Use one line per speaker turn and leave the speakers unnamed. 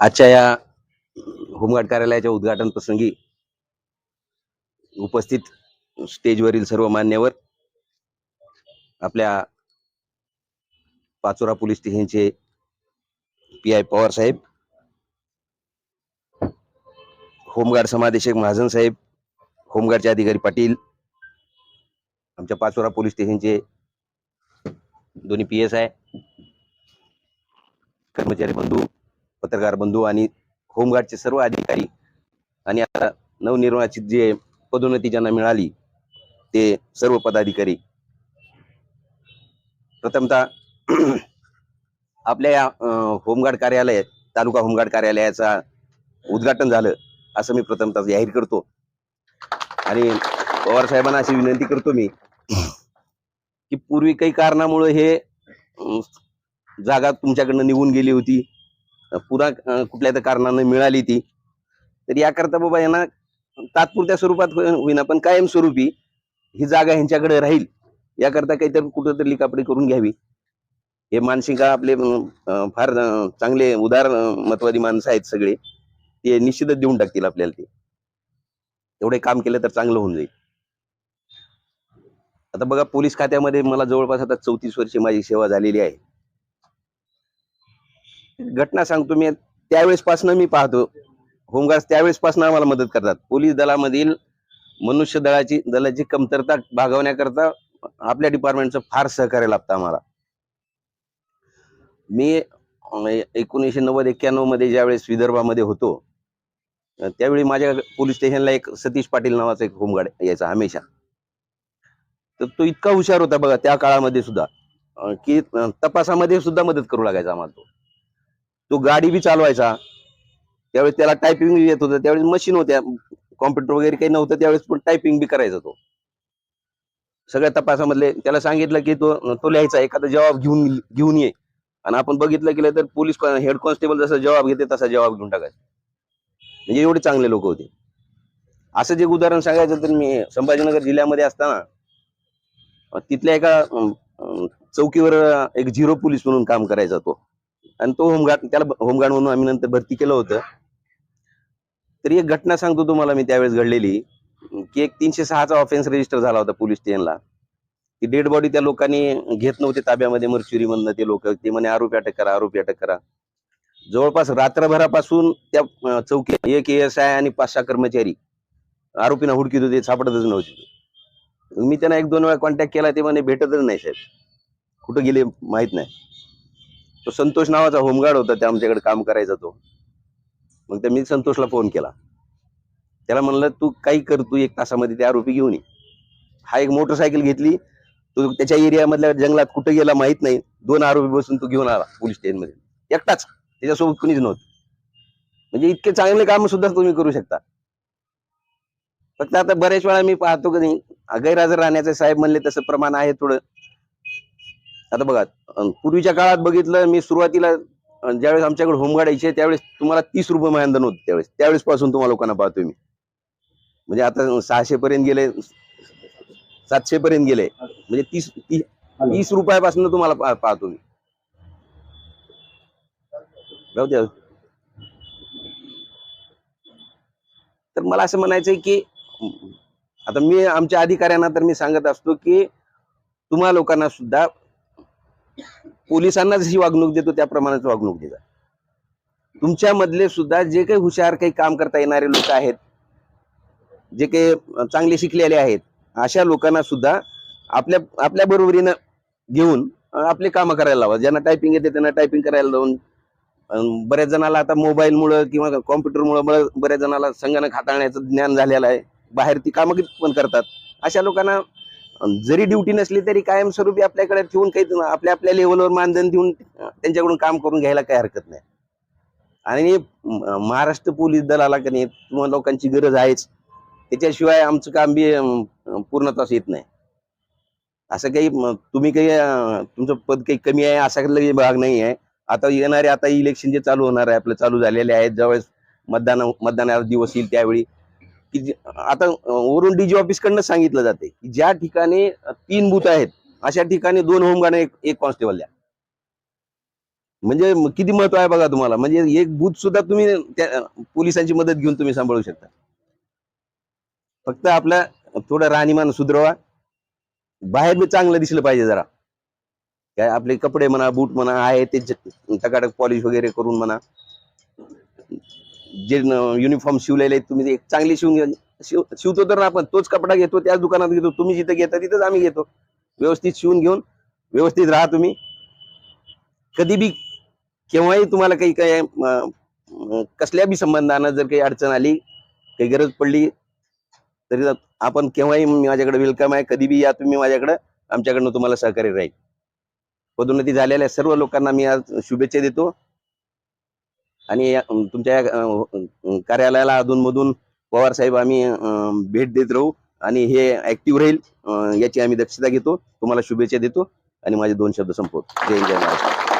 आजच्या या होमगार्ड कार्यालयाच्या उद्घाटन प्रसंगी उपस्थित स्टेजवरील सर्व मान्यवर आपल्या पाचोरा पोलीस स्टेशनचे P I Pawar saheb home guard समादेशक Mahajan साहेब होमगार्डचे अधिकारी पाटील आमच्या पाचोरा पोलीस स्टेशनचे दोन्ही पी एस आय कर्मचारी बंधू पत्रकार बंधू आणि होमगार्डचे सर्व अधिकारी आणि आता नवनिर्वाचित जे पदोन्नती ज्यांना मिळाली ते सर्व पदाधिकारी. प्रथमतः आपल्या या होमगार्ड कार्यालय तालुका होमगार्ड कार्यालयाचा उद्घाटन झालं असं मी प्रथमतः जाहीर करतो. आणि पवार साहेबांना अशी विनंती करतो मी की पूर्वी काही कारणामुळे हे जागा तुमच्याकडनं निघून गेली होती. पुन्हा कुठल्या तर कारणानं मिळाली ती. तर याकरता बाबा यांना तात्पुरत्या स्वरूपात होईना पण कायमस्वरूपी ही जागा ह्यांच्याकडे राहील. याकरता काहीतरी कुठंतरी लिकापडी करून घ्यावी. हे मानसिका आपले फार चांगले उदार मतवादी माणसं आहेत सगळे. ते निश्चितच देऊन टाकतील आपल्याला ते. एवढे काम केलं तर चांगलं होऊन जाईल. आता बघा पोलीस खात्यामध्ये मला जवळपास आता चौतीस वर्षे माझी सेवा झालेली आहे. घटना सांगतो मी त्यावेळेसपासून मी पाहतो. होमगार्ड त्यावेळेसपासून आम्हाला मदत करतात. पोलीस दलामधील मनुष्य दलाची दलाची कमतरता भागवण्याकरता आपल्या डिपार्टमेंटचं फार सहकार्य लाभतं आम्हाला. मी एकोणीसशे नव्वद एक्क्याण्णवमध्ये ज्यावेळेस विदर्भामध्ये होतो त्यावेळी माझ्या पोलीस स्टेशनला एक सतीश पाटील नावाचा एक होमगार्ड यायचा हमेशा. तर तो इतका हुशार होता बघा त्या काळामध्ये सुद्धा की तपासामध्ये सुद्धा मदत करू लागायचा आम्हाला तो. तो गाडी बी चालवायचा. त्यावेळेस त्याला टायपिंग येत होतं. त्यावेळेस मशीन होत्या. कॉम्प्युटर वगैरे काही नव्हतं. त्यावेळेस पण टायपिंग बी करायचा तो. सगळ्या तपासामधले त्याला सांगितलं की तो तो लिहायचा. एखादा जबाब घेऊन घेऊन ये. आणि आपण बघितलं गेलं तर पोलीस हेड कॉन्स्टेबल जसा जबाब घेते तसा जबाब घेऊन टाकायचा. म्हणजे एवढे चांगले लोक होते. असं जे उदाहरण सांगायचं तर मी संभाजीनगर जिल्ह्यामध्ये असताना तिथल्या एका चौकीवर एक झिरो पोलीस म्हणून काम करायचा तो. आणि तो होमगार्ड त्याला होमगार्ड म्हणून आम्ही नंतर भरती केलं होतं. तरी एक घटना सांगतो तुम्हाला मी त्यावेळेस घडलेली. की एक तीनशे सहाचा ऑफेन्स रजिस्टर झाला होता पोलीस स्टेशनला. ती डेड बॉडी त्या लोकांनी घेत नव्हते ताब्यामध्ये मर्च्युरी म्हणणं ते लोक. ते म्हणे आरोपी अटक करा आरोपी अटक करा. जवळपास रात्रभरापासून त्या चौकी चौकीत एक एस आय आणि पाच सहा कर्मचारी आरोपींना हुडकीत होते सापडतच नव्हते मी त्यांना एक दोन वेळा कॉन्टॅक्ट केला ते म्हणे भेटतच नाही साहेब. कुठं गेले माहीत नाही. तो संतोष नावाचा होमगार्ड होता त्या आमच्याकडे काम करायचा तो. मग त्या मी संतोषला फोन केला. त्याला म्हणलं तू काही कर तू एक तासामध्ये ते आरोपी घेऊन ये. हा एक मोटरसायकल घेतली. तो त्याच्या एरियामधल्या जंगलात कुठे गेला माहीत नाही. दोन आरोपी बसून तो घेऊन आला पोलीस स्टेशनमध्ये. एकटाच. त्याच्यासोबत कुणीच नव्हतं. म्हणजे इतके चांगले काम सुद्धा तुम्ही करू शकता. फक्त आता बऱ्याच वेळा मी पाहतो की नाही गैरहजर राहण्याचं साहेब म्हणले तसं प्रमाण आहे थोडं. आता बघा पूर्वीच्या काळात बघितलं मी सुरुवातीला ज्यावेळेस आमच्याकडे होमगार्ड यायचे त्यावेळेस तुम्हाला तीस रुपये मानधन होतं त्यावेळेस. त्यावेळेस पासून तुम्हाला लोकांना पाहतोय मी. म्हणजे आता सहाशे पर्यंत गेले सातशे पर्यंत गेले. म्हणजे तीस ती- तीस रुपयापासून तुम्हाला पाहतो मी. जाऊ द्या. तर मला असं म्हणायचंय की आता मी आमच्या अधिकाऱ्यांना तर मी सांगत असतो की तुम्हा लोकांना सुद्धा पोलिसांना जशी वागणूक देतो त्याप्रमाणेच वागणूक देता तुमच्यामधले सुद्धा जे काही हुशार काही काम करता येणारे लोक आहेत जे काही चांगले शिकलेले आहेत अशा लोकांना सुद्धा आपल्या आपल्या बरोबरीनं घेऊन आपले कामं करायला लावा. ज्यांना टायपिंग येते त्यांना टायपिंग करायला लावून बऱ्याच जणाला आता मोबाईलमुळं किंवा कॉम्प्युटरमुळं बऱ्याच जणाला संगणक हाताळण्याचं ज्ञान झालेलं आहे. बाहेर ती कामं पण करतात. अशा लोकांना जरी ड्युटी नसली तरी कायमस्वरूपी आपल्याकडे ठेवून काही आपल्या आपल्या लेवलवर मानधन देऊन त्यांच्याकडून काम करून घ्यायला काही हरकत नाही. आणि महाराष्ट्र पोलीस दलाला का नाही तुम्हाला लोकांची गरज आहेच. त्याच्याशिवाय आमचं काम बी अं, पूर्णत्वास येत नाही. असं काही तुम्ही काही तुमचं पद काही कमी आहे असा काही भाग नाही आहे. आता येणारे आता इलेक्शन जे चालू होणार आहे आपलं चालू झालेले आहेत. ज्यावेळेस मतदान मतदानावर दिवस येईल त्यावेळी की आता वरून डीजी ऑफिस कडनं सांगितलं जाते की ज्या ठिकाणी तीन बूथ आहेत अशा ठिकाणी दोन होमगार्ड एक एक कॉन्स्टेबल द्या. म्हणजे किती महत्त्व आहे बघा तुम्हाला. म्हणजे एक बूथ सुद्धा तुम्ही त्या पोलिसांची मदत घेऊन तुम्ही सांभाळू शकता. फक्त आपला थोडं राहणीमान सुधरवा. बाहेर चांगलं दिसलं पाहिजे जरा. काय आपले कपडे म्हणा बूट म्हणा आहे ते ज- टकाटक पॉलिश वगैरे करून म्हणा. जे युनिफॉर्म शिवलेले आहेत तुम्ही एक चांगले शिवून शिव शिवतो तर आपण तोच कपडा घेतो त्याच दुकानात घेतो तुम्ही जिथं घेता तिथंच आम्ही घेतो. व्यवस्थित शिवून घेऊन व्यवस्थित राहा तुम्ही. कधी बी केव्हाही तुम्हाला काही काही कसल्या बी संबंधानं जर काही अडचण आली काही गरज पडली तरी आपण केव्हाही माझ्याकडे वेलकम आहे कधी बी या तुम्ही माझ्याकडं आमच्याकडनं तुम्हाला सहकार्य राहील. पदोन्नती झालेल्या सर्व लोकांना मी आज शुभेच्छा देतो. आणि तुमच्या या, हो, कार्यालयाला अधूनमधून पवार साहेब आम्ही भेट देत राहू आणि हे ऍक्टिव्ह राहील याची आम्ही दक्षता घेतो. तुम्हाला शुभेच्छा देतो आणि माझे दोन शब्द संपवतो. जय जय महाराष्ट्र.